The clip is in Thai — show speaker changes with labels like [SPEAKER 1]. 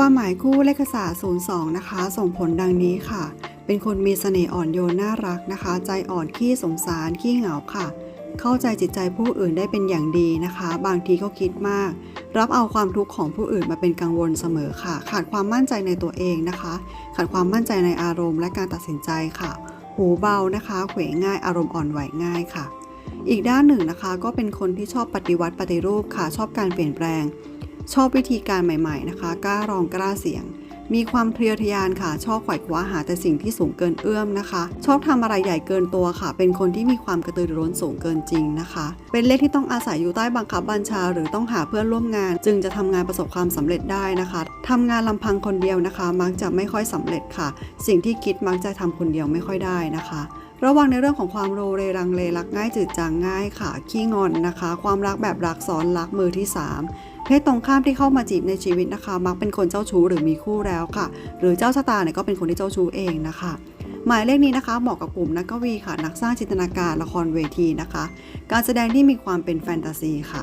[SPEAKER 1] ความหมายคู่เลขศาสตร์02 นะคะ ส่งผลดังนี้ค่ะ เป็นคนมีเสน่ห์อ่อนโยนน่ารักนะคะ ใจอ่อนขี้สงสารขี้เหงาค่ะ เข้าใจจิตใจผู้อื่นได้เป็นอย่างดีนะคะ บางทีก็คิดมาก รับเอาความทุกข์ของผู้อื่นมาเป็นกังวลเสมอค่ะ ขาดความมั่นใจในตัวเองนะคะ ขาดความมั่นใจในอารมณ์และการตัดสินใจค่ะ หูเบานะคะเขวง่ายอารมณ์อ่อนไหวง่ายค่ะ อีกด้านหนึ่งนะคะ ก็เป็นคนที่ชอบปฏิวัติปฏิรูปค่ะชอบการเปลี่ยนแปลง ชอบวิธีการใหม่ๆนะคะกล้าลองกล้าเสี่ยง มีความเพียทยานค่ะ ชอบไขว่คว้าหาแต่สิ่งที่สูงเกินเอื้อมนะคะ ชอบทำอะไรใหญ่เกินตัวค่ะ เป็นคนที่มีความกระตือรือร้นสูงเกินจริงนะคะ เป็นเลขที่ต้องอาศัยอยู่ใต้บังคับบัญชา หรือต้องหาเพื่อนร่วมงาน จึงจะทำงานประสบความสำเร็จได้นะคะทำงานลำพังคนเดียวนะคะ มักจะไม่ค่อยสำเร็จค่ะ สิ่งที่คิดมักจะทำคนเดียวไม่ค่อยได้นะคะระวังในเรื่องของความโรเรรังเลรักง่ายจืดจางง่ายค่ะ ขี้งอนนะคะ ความรักแบบรักซ้อนรักมือที่สาม เพศตรงข้ามที่เข้ามาจีบในชีวิตนะคะ มักเป็นคนเจ้าชู้หรือมีคู่แล้วค่ะ หรือเจ้าชะตาเนี่ยก็เป็นคนที่เจ้าชู้เองนะคะ หมายเลขนี้นะคะ เหมาะกับกลุ่มนักกวีค่ะ นักสร้างจินตนาการละครเวทีนะคะ การแสดงที่มีความเป็นแฟนตาซีค่ะ